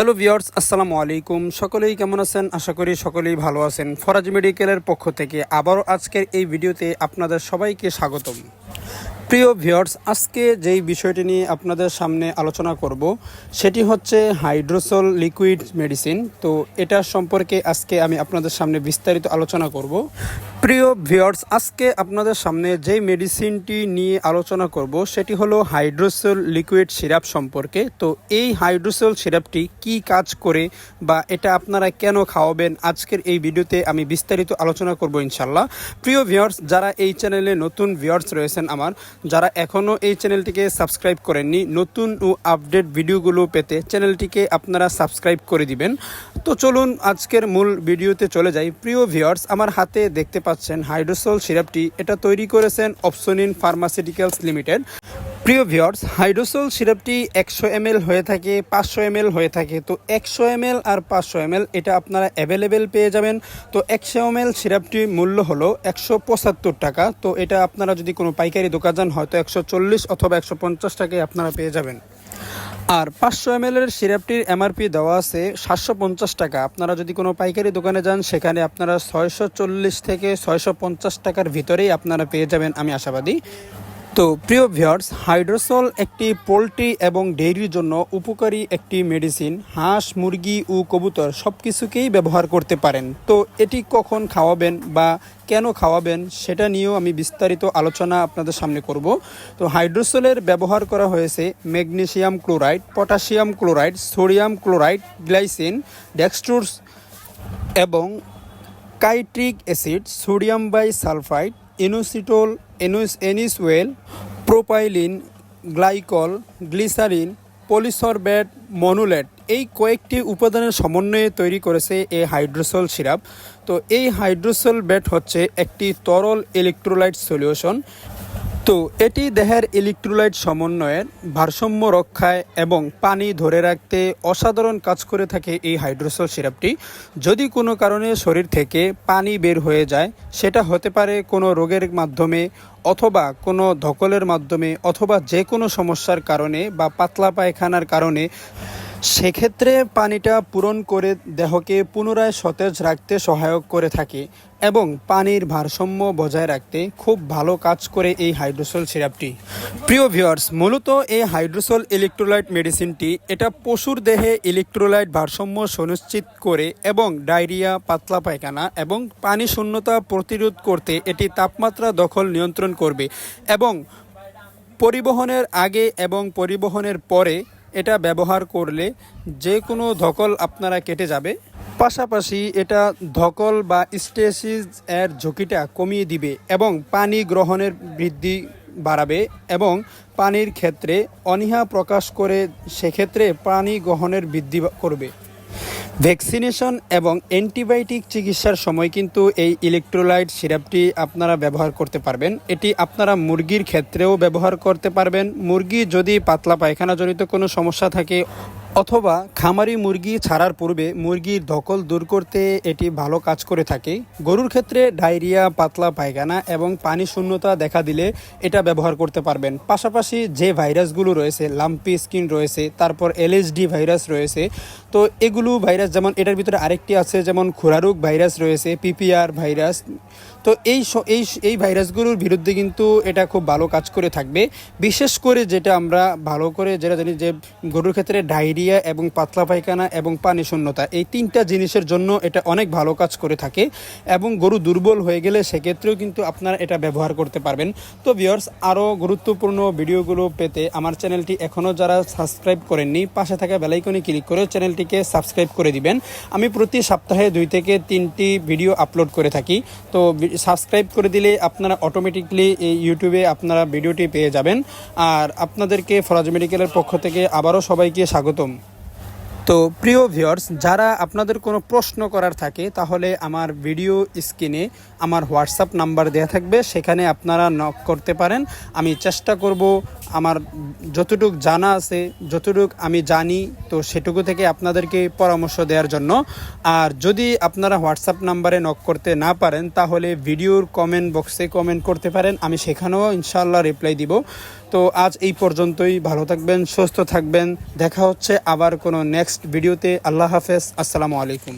Hello viewers আসসালামু আলাইকুম। সকলেই কেমন আছেন? আশা করি সকলেই ভালো আছেন। ফরাজ মেডিকেলের পক্ষ থেকে আবারও আজকের এই ভিডিওতে আপনাদের সবাইকে স্বাগতম। প্রিয় ভিওর্স আজকে যেই বিষয়টি নিয়ে আপনাদের সামনে আলোচনা করব, সেটি হচ্ছে হাইড্রোসল লিকুইড মেডিসিন। তো এটা সম্পর্কে আজকে আমি আপনাদের সামনে বিস্তারিত আলোচনা করব। প্রিয় ভিওর্স আজকে আপনাদের সামনে যে মেডিসিনটি নিয়ে আলোচনা করব, সেটি হলো হাইড্রোসেল লিকুইড সিরাপ সম্পর্কে। তো এই হাইড্রোসেল সিরাপটি কি কাজ করে বা এটা আপনারা কেন খাওয়াবেন, আজকের এই ভিডিওতে আমি বিস্তারিত আলোচনা করব ইনশাল্লাহ প্রিয় ভিওর্স যারা এই চ্যানেলে নতুন ভিওর্স রয়েছেন আমার, যারা এখনও এই চ্যানেলটিকে সাবস্ক্রাইব করেননি, নতুন ও আপডেট ভিডিওগুলো পেতে চ্যানেলটিকে আপনারা সাবস্ক্রাইব করে দিবেন। তো চলুন আজকের মূল ভিডিওতে চলে যাই। প্রিয় ভিওর্স আমার হাতে দেখতে পাচ্ছেন হাইড্রোসল সিরাপটি। এটা তৈরি করেছেন অপসোনিন ফার্মাসিউটিক্যালস লিমিটেড। প্রিয় ভিওর্স হাইড্রোসল সিরাপটি একশো এম হয়ে থাকে, পাঁচশো এম হয়ে থাকে। তো একশো এম আর পাঁচশো এম এটা আপনারা অ্যাভেলেবেল পেয়ে যাবেন। তো একশো এম সিরাপটির মূল্য হলো একশো পঁচাত্তর টাকা। তো এটা আপনারা যদি কোনো পাইকারি দোকান যান, হয়তো একশো চল্লিশ অথবা একশো পঞ্চাশ টাকায় আপনারা পেয়ে যাবেন। আর পাঁচশো এম এর সিরাপটির এমআরপি দেওয়া আছে সাতশো পঞ্চাশ টাকা। আপনারা যদি কোনো পাইকারি দোকানে যান, সেখানে আপনারা ছয়শো চল্লিশ থেকে ছয়শো পঞ্চাশ টাকার ভিতরেই আপনারা পেয়ে যাবেন, আমি আশাবাদী। তো প্রিয় ভিউয়ার্স হাইড্রোসল একটি পোলট্রি এবং ডেইরির জন্য উপকারী একটি মেডিসিন হাঁস, মুরগি ও কবুতর সব কিছুকেই ব্যবহার করতে পারেন। তো এটি কখন খাওয়াবেন বা কেন খাওয়াবেন সেটা নিয়েও আমি বিস্তারিত আলোচনা আপনাদের সামনে করব। তো হাইড্রোসলের ব্যবহার করা হয়েছে magnesium chloride, potassium chloride, sodium chloride, glycine dextrose এবং citric acid, sodium bisulphide inositol এনুস এনিসওয়েল, প্রোপাইলিন, গ্লাইকল, গ্লিসারিন পলিসরবেট মনুলেট এই কয়েকটি উপাদানের সমন্বয়ে তৈরি করেছে এই হাইড্রোসল সিরাপ। তো এই হাইড্রোসল বেট হচ্ছে একটি তরল ইলেকট্রোলাইট সলিউশন। তো এটি দেহের ইলেকট্রোলাইট সমন্বয়ের ভারসাম্য রক্ষায় এবং পানি ধরে রাখতে অসাধারণ কাজ করে থাকে এই হাইড্রোসল সিরাপটি যদি কোনো কারণে শরীর থেকে পানি বের হয়ে যায়, সেটা হতে পারে কোনো রোগের মাধ্যমে অথবা কোনো ধকলের মাধ্যমে অথবা যে কোনো সমস্যার কারণে বা পাতলা পায়খানার কারণে। সেক্ষেত্রে পানিটা পূরণ করে দেহকে পুনরায় সতেজ রাখতে সহায়ক করে থাকে এবং পানির ভারসাম্য বজায় রাখতে খুব ভালো কাজ করে এই হাইড্রোসল সিরাপটি। প্রিয় ভিউয়ার্স, মূলত এই হাইড্রোসল ইলেকট্রোলাইট মেডিসিনটি এটা পশুর দেহে ইলেকট্রোলাইট ভারসাম্য সুনিশ্চিত করে এবং ডায়রিয়া, পাতলা পায়খানা এবং পানি শূন্যতা প্রতিরোধ করতে এটি তাপমাত্রা দখল নিয়ন্ত্রণ করবে এবং পরিবহনের আগে এবং পরিবহনের পরে এটা ব্যবহার করলে যে কোনো ধকল আপনারা কেটে যাবে। পাশাপাশি এটা ধকল বা স্টেসিস এর ঝুঁকিটা কমিয়ে দিবে এবং পানি গ্রহণের বৃদ্ধি বাড়াবে এবং পানির ক্ষেত্রে অনীহা প্রকাশ করে সেক্ষেত্রে পানি গ্রহণের বৃদ্ধি করবে। ভ্যাকসিনেশন এবং অ্যান্টিবায়োটিক চিকিৎসার সময় কিন্তু এই ইলেকট্রোলাইট সিরাপটি আপনারা ব্যবহার করতে পারবেন। এটি আপনারা মুরগির ক্ষেত্রেও ব্যবহার করতে পারবেন। মুরগি যদি পাতলা পায়খানাজনিত কোনো সমস্যা থাকে অথবা খামারি মুরগি ছাড়ার পূর্বে মুরগির ধকল দূর করতে এটি ভালো কাজ করে থাকে। গরুর ক্ষেত্রে ডায়রিয়া, পাতলা পায়খানা এবং পানি শূন্যতা দেখা দিলে এটা ব্যবহার করতে পারবেন। পাশাপাশি যে ভাইরাসগুলো রয়েছে, লাম্পি স্কিন রয়েছে, তারপর এলএসডি ভাইরাস রয়েছে, তো এগুলো ভাইরাস যেমন এটার ভিতরে আরেকটি আছে, যেমন খুরারোগ ভাইরাস রয়েছে, পিপিআর ভাইরাস, তো এই এই এই ভাইরাসগুলোর বিরুদ্ধে কিন্তু এটা খুব ভালো কাজ করে থাকবে। বিশেষ করে যেটা আমরা ভালো করে যেটা জানি যে গরুর ক্ষেত্রে ডায়রিয়া এবং পাতলা পায়খানা এবং পানি শূন্যতা, এই তিনটা জিনিসের জন্য এটা অনেক ভালো কাজ করে থাকে এবং গরু দুর্বল হয়ে গেলে সেক্ষেত্রেও কিন্তু আপনারা এটা ব্যবহার করতে পারবেন। তো ভিওর্স আরও গুরুত্বপূর্ণ ভিডিওগুলো পেতে আমার চ্যানেলটি এখনও যারা সাবস্ক্রাইব করেননি, পাশে থাকা বেলাইকনে ক্লিক করে চ্যানেলটিকে সাবস্ক্রাইব করে দিবেন। আমি প্রতি সপ্তাহে দুই থেকে তিনটি ভিডিও আপলোড করে থাকি। তো সাবস্ক্রাইব করে দিলে আপনারা অটোমেটিকলি এই ইউটিউবে আপনারা ভিডিওটি পেয়ে যাবেন। আর আপনাদেরকে ফরাজ মেডিকেলের পক্ষ থেকে আবারও সবাইকে স্বাগতম। তো প্রিয় ভিউয়ার্স যারা আপনাদের কোনো প্রশ্ন করার থাকে, তাহলে আমার ভিডিও স্ক্রিনে আমার হোয়াটসঅ্যাপ নাম্বার দেওয়া থাকবে। সেখানে আপনারা নক করতে পারেন। আমি চেষ্টা করব আমার যতটুক জানা আছে, যতটুক আমি জানি, তো সেটুকু থেকে আপনাদেরকে পরামর্শ দেওয়ার জন্য। আর যদি আপনারা হোয়াটসঅ্যাপ নাম্বারে নক করতে না পারেন, তাহলে ভিডিওর কমেন্ট বক্সে কমেন্ট করতে পারেন, আমি সেখানেও ইনশাল্লাহ রিপ্লাই দিব। তো আজ এই পর্যন্তই, ভালো থাকবেন, সুস্থ থাকবেন, দেখা হচ্ছে আবার কোনো নেক্সট ভিডিওতে আল্লাহ হাফেজ, আসসালামু আলাইকুম।